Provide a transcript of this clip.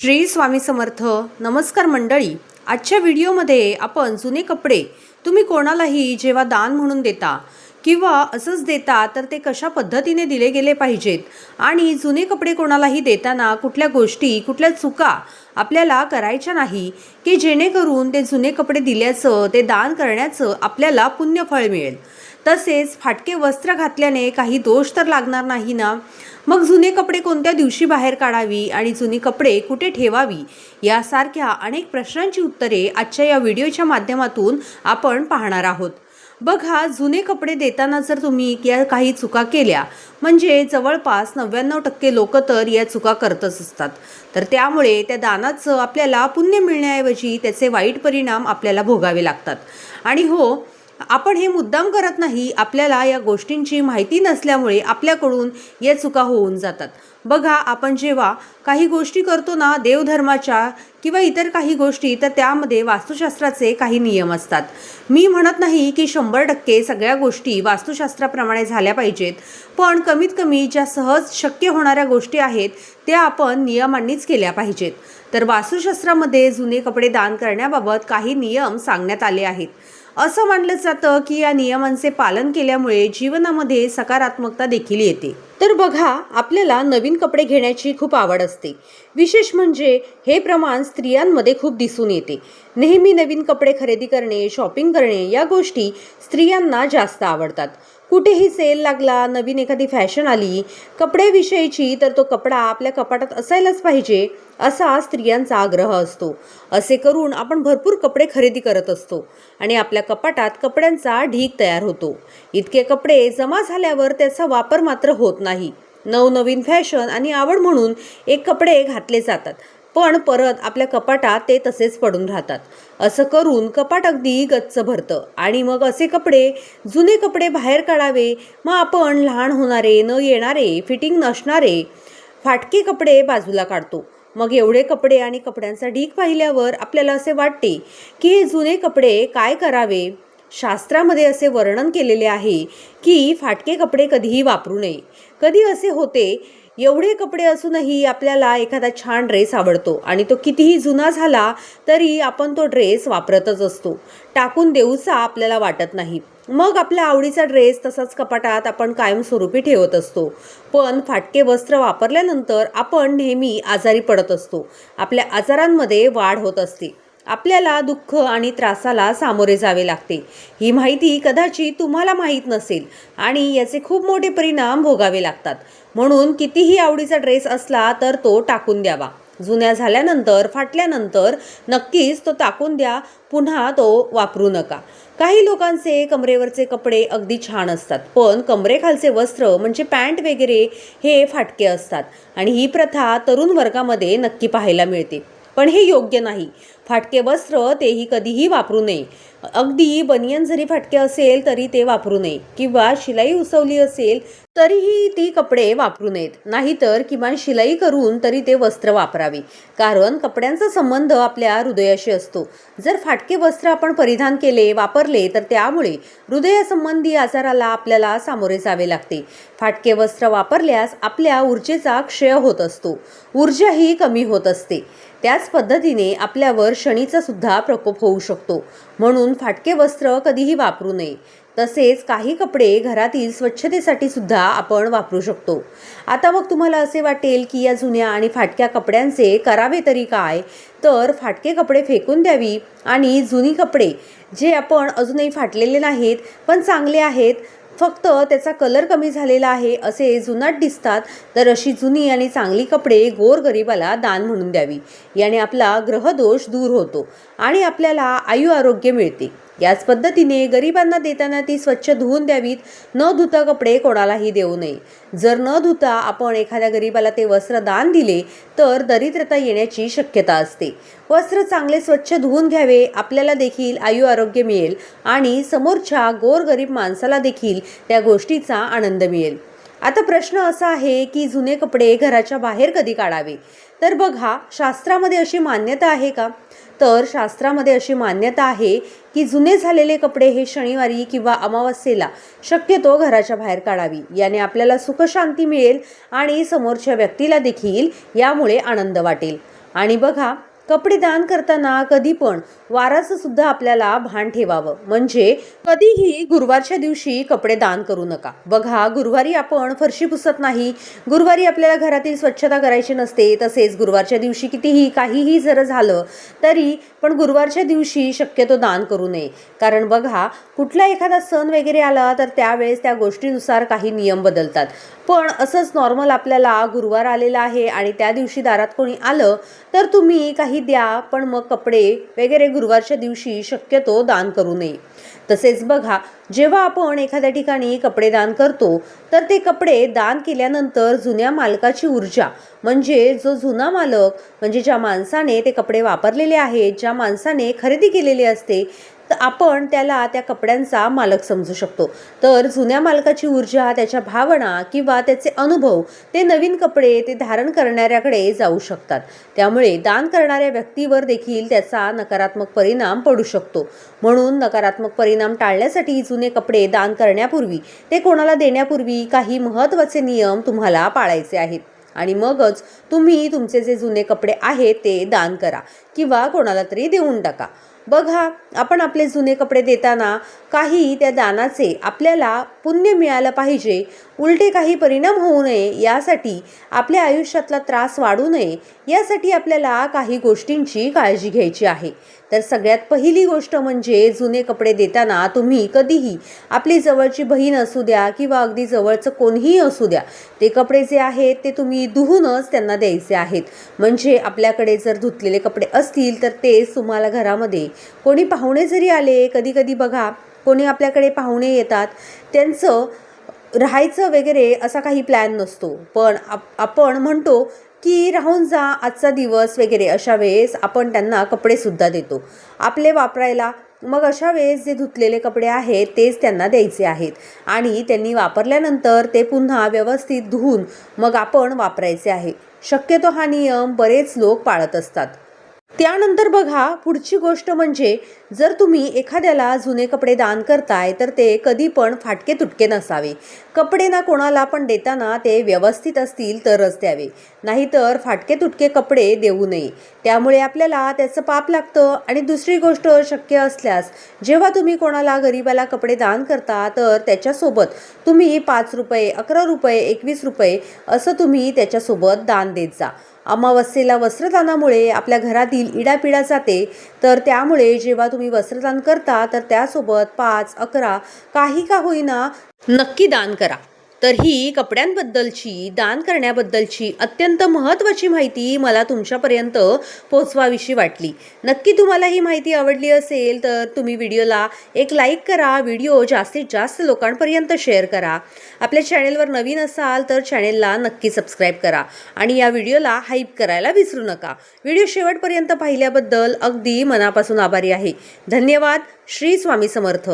श्री स्वामी समर्थ नमस्कार मंडळी. आजच्या व्हिडिओमध्ये आपण जुने कपडे तुम्ही कोणालाही जेव्हा दान म्हणून देता किंवा असंच देता तर ते कशा पद्धतीने दिले गेले पाहिजेत? आणि जुने कपडे कोणालाही देताना कुठल्या गोष्टी कुठल्या चुका आपल्याला करायच्या नाही की जेणेकरून ते जुने कपडे दिल्याचं ते दान करण्याचं आपल्याला पुण्यफळ मिळेल. तसेच फाटके वस्त्र घातल्याने काही दोष तर लागणार नाही ना? मग जुने कपडे कोणत्या दिवशी बाहेर काढावी आणि जुनी कपडे कुठे ठेवावी? यासारख्या अनेक प्रश्नांची उत्तरे आजच्या या व्हिडिओच्या माध्यमातून आपण पाहणार आहोत. बघा जुने कपडे देताना जर तुम्ही या काही चुका केल्या म्हणजे जवळपास नव्याण्णव टक्के लोक तर या चुका करतच असतात. तर त्यामुळे त्या दानाचं आपल्याला पुण्य मिळण्याऐवजी त्याचे वाईट परिणाम आपल्याला भोगावे लागतात. आणि हो आपण हे मुद्दाम करत नाही आपल्याला या गोष्टींची माहिती नसल्यामुळे आपल्याकडून या चुका होऊन जातात. बघा आपण जेव्हा काही गोष्टी करतो ना देवधर्माच्या किंवा इतर काही गोष्टी तर त्यामध्ये वास्तुशास्त्राचे काही नियम असतात. मी म्हणत नाही की शंभर टक्के सगळ्या गोष्टी वास्तुशास्त्राप्रमाणे झाल्या पाहिजेत पण कमीत कमी ज्या सहज शक्य होणाऱ्या गोष्टी आहेत त्या आपण नियमांनीच केल्या पाहिजेत. तर वास्तुशास्त्रामध्ये जुने कपडे दान करण्याबाबत काही नियम सांगण्यात आले आहेत. असं मानलं जातं की या नियमांचे पालन केल्यामुळे जीवनामध्ये सकारात्मकता देखील येते. तर बघा आपल्याला नवीन कपडे घेण्याची खूप आवड असते. विशेष म्हणजे हे प्रमाण स्त्रियांमध्ये खूप दिसून येते. नेहमी नवीन कपडे खरेदी करणे शॉपिंग करणे या गोष्टी स्त्रियांना जास्त आवडतात. कुठेही सेल लागला नवीन एखादी फॅशन आली कपड्याविषयीची तर तो कपडा आपल्या कपाटात असायलाच पाहिजे असा स्त्रियांचा आग्रह असतो. असे करून आपण भरपूर कपडे खरेदी करत असतो आणि आपल्या कपाटात कपड्यांचा ढीग तयार होतो. इतके कपडे जमा झाल्यावर त्याचा वापर मात्र होत नाही. नवनवीन फॅशन आणि आवड म्हणून एक कपडे घातले जातात. पण परत आपल्या कपाटात ते तसेच पडून राहतात. असं करून कपाट अगदी गच्च भरतं. आणि मग असे कपडे जुने कपडे बाहेर काढावे. मग आपण लहान होणारे न येणारे फिटिंग नसणारे फाटके कपडे बाजूला काढतो. मग एवढे कपडे आणि कपड्यांचा ढीक पाहिल्यावर आपल्याला असे वाटते की हे जुने कपडे काय करावे? शास्त्रामध्ये असे वर्णन केलेले आहे की फाटके कपडे कधीही वापरू नये. कधी असे होते एवढे कपडे असूनही आपल्याला एखादा छान ड्रेस आवडतो आणि तो कितीही जुना झाला तरी आपण तो ड्रेस वापरतच असतो. टाकून देऊचा आपल्याला वाटत नाही. मग आपल्या आवडीचा ड्रेस तसाच कपाटात आपण कायमस्वरूपी ठेवत असतो. पण फाटके वस्त्र वापरल्यानंतर आपण नेहमी आजारी पडत असतो. आपल्या आजारांमध्ये वाढ होत असते. आपल्याला दुःख आणि त्रासाला सामोरे जावे लागते. ही माहिती कदाचित तुम्हाला माहीत नसेल आणि याचे खूप मोठे परिणाम भोगावे लागतात. म्हणून कितीही आवडीचा ड्रेस असला तर तो टाकून द्यावा. जुन्या झाल्यानंतर फाटल्यानंतर नक्कीच तो टाकून द्या. पुन्हा तो वापरू नका. काही लोकांचे कमरेवरचे कपडे अगदी छान असतात पण कमरेखालचे वस्त्र म्हणजे पॅन्ट वगैरे हे फाटके असतात आणि ही प्रथा तरुण वर्गामध्ये नक्की पाहायला मिळते. पण हे योग्य नाही. फाटके वस्त्र तेही कधीही वापरू नये. अगदी बनियन जरी फाटके असेल तरी ते वापरू नये. किंवा शिलाई उसवली असेल तरीही ती कपडे वापरू नयेत. नाहीतर किमान शिलाई करून तरी ते वस्त्र वापरावे. कारण कपड्यांचा संबंध आपल्या हृदयाशी असतो. जर फाटके वस्त्र आपण परिधान केले वापरले तर त्यामुळे हृदयासंबंधी आजाराला आपल्याला सामोरे जावे लागते. फाटके वस्त्र वापरल्यास आपल्या ऊर्जेचा क्षय होत असतो. ऊर्जाही कमी होत असते. त्याच पद्धतीने आपल्यावर शनीचा सुद्धा प्रकोप होऊ शकतो. म्हणून फाटके वस्त्र कधीही वापरू नये. तसेच काही कपडे घरातील स्वच्छतेसाठी सुद्धा आपण वापरू शकतो. आता मग तुम्हाला असे वाटेल की या जुन्या आणि फाटक्या कपड्यांचे करावे तरी काय? तर फाटके कपडे फेकून द्यावी आणि जुनी कपडे जे आपण अजूनही फाटलेले नाहीत पण चांगले आहेत फक्त त्याचा कलर कमी झालेला आहे असे जुनाट दिसतात तर अशी जुनी आणि चांगली कपडे गोरगरिबाला दान म्हणून द्यावी. याने आपला ग्रहदोष दूर होतो आणि आपल्याला आयु आरोग्य मिळते. याच पद्धतीने गरिबांना देताना ती स्वच्छ धुवून द्यावीत. न धुता कपडे कोणालाही देऊ नये. जर न धुता आपण एखाद्या गरिबाला ते वस्त्र दान दिले तर दरिद्रता येण्याची शक्यता असते. वस्त्र चांगले स्वच्छ धुवून घ्यावे आपल्याला देखील आयु आरोग्य मिळेल आणि समोरच्या गोरगरीब माणसाला देखील त्या गोष्टीचा आनंद मिळेल. आता प्रश्न असा आहे की जुने कपडे घराच्या बाहेर कधी काढावे? तर बघा शास्त्रामध्ये अशी मान्यता आहे का? तर शास्त्रामध्ये अशी मान्यता आहे की जुने झालेले कपडे हे शनिवारी किंवा अमावस्येला शक्यतो घराच्या बाहेर काढावी. याने आपल्याला सुखशांती मिळेल आणि समोरच्या व्यक्तीला देखील यामुळे आनंद वाटेल. आणि बघा कपडे दान करताना कधी पण वाराचं सुद्धा आपल्याला भान ठेवावं. म्हणजे कधीही गुरुवारच्या दिवशी कपडे दान करू नका. बघा गुरुवारी आपण फरशी पुसत नाही. गुरुवारी आपल्याला घरातील स्वच्छता करायची नसते. तसेच गुरुवारच्या दिवशी कितीही काहीही जर झालं तरी पण गुरुवारच्या दिवशी शक्यतो दान करू नये. कारण बघा कुठला एखादा सण वगैरे आला तर त्यावेळेस त्या गोष्टीनुसार काही नियम बदलतात. पण असंच नॉर्मल आपल्याला गुरुवार आलेला आहे आणि त्या दिवशी दारात कोणी आलं तर तुम्ही काही काही द्या पण मग कपडे वगैरे गुरुवारच्या दिवशी शक्यतो दान करू नये. तसेच बघा जेव्हा आपण एखाद्या ठिकाणी कपडे दान करतो तर ते कपडे दान केल्यानंतर जुन्या मालकाची ऊर्जा म्हणजे जो जुना मालक म्हणजे ज्या माणसाने ते कपडे वापरलेले आहेत ज्या माणसाने खरेदी केलेली असते तर आपण त्याला त्या कपड्यांचा मालक समजू शकतो. तर जुन्या मालकाची ऊर्जा त्याच्या भावना किंवा त्याचे अनुभव ते नवीन कपडे ते धारण करणाऱ्याकडे जाऊ शकतात. त्यामुळे दान करणाऱ्या व्यक्तीवर देखील त्याचा नकारात्मक परिणाम पडू शकतो. म्हणून नकारात्मक परिणाम टाळण्यासाठी जुने कपडे दान करण्यापूर्वी ते कोणाला देण्यापूर्वी काही महत्त्वाचे नियम तुम्हाला पाळायचे आहेत. आणि मगच तुम्ही तुमचे जे जुने कपडे आहेत ते दान करा किंवा कोणाला तरी देऊन टाका. बघा आपण आपले जुने कपडे देताना काही त्या दानाचे आपल्याला पुण्य मिळालं पाहिजे. उलटे काही परिणाम होऊ नये यासाठी आपल्या आयुष्यातला त्रास वाढू नये यासाठी आपल्याला काही गोष्टींची काळजी घ्यायची आहे. तर सगळ्यात पहिली गोष्ट म्हणजे जुने कपडे देताना तुम्ही कधीही आपली जवळची बहीण असू द्या किंवा अगदी जवळचं कोणीही असू द्या ते कपडे जे आहेत ते तुम्ही धुवूनच त्यांना द्यायचे आहेत. म्हणजे आपल्याकडे जर धुतलेले कपडे असतील तर तेच तुम्हाला घरामध्ये कोणी पाहुणे जरी आले कधी कधी बघा कोणी आपल्याकडे पाहुणे येतात त्यांचं राहायचं वगैरे असा काही प्लॅन नसतो. पण आप आपण म्हणतो की राहून जा आजचा दिवस वगैरे अशा वेळेस आपण त्यांना कपडेसुद्धा देतो. आपले वापरायला मग अशा वेळेस जे धुतलेले कपडे आहेत तेच त्यांना द्यायचे आहेत. आणि त्यांनी वापरल्यानंतर ते पुन्हा व्यवस्थित धुवून मग आपण वापरायचे आहे. शक्यतो हा नियम बरेच लोक पाळत असतात. त्यानंतर बघा पुढची गोष्ट म्हणजे जर तुम्ही एखाद्याला जुने कपडे दान करताय तर ते कधी पण फाटके तुटके नसावे. कपडे ना कोणाला पण देताना ते व्यवस्थित असतील तरच द्यावे. नाहीतर फाटके तुटके कपडे देऊ नये. त्यामुळे आपल्याला त्याचं पाप लागतं. आणि दुसरी गोष्ट शक्य असल्यास जेव्हा तुम्ही कोणाला गरिबाला कपडे दान करता तर त्याच्यासोबत तुम्ही पाच रुपये अकरा रुपये एकवीस रुपये असं तुम्ही त्याच्यासोबत दान देत जा. अमावस्येला वस्त्रदानामुळे आपल्या घरातील इडापिडा जाते. तर त्यामुळे जेव्हा तुम्ही वस्त्रदान करता तर त्यासोबत पाच अकरा काही का होईना नक्की दान करा. तर ही कपड्यांबद्दलची दान करण्याबद्दलची अत्यंत महत्त्वाची माहिती मला तुमच्यापर्यंत पोचवाविषयी वाटली. नक्की तुम्हाला ही माहिती आवडली असेल तर तुम्ही व्हिडिओला एक लाईक करा व्हिडिओ जास्तीत जास्त लोकांपर्यंत शेअर करा. आपल्या चॅनेलवर नवीन असाल तर चॅनेलला नक्की सबस्क्राईब करा आणि या व्हिडिओला हाईप करायला विसरू नका. व्हिडिओ शेवटपर्यंत पाहिल्याबद्दल अगदी मनापासून आभारी आहे. धन्यवाद. श्री स्वामी समर्थ.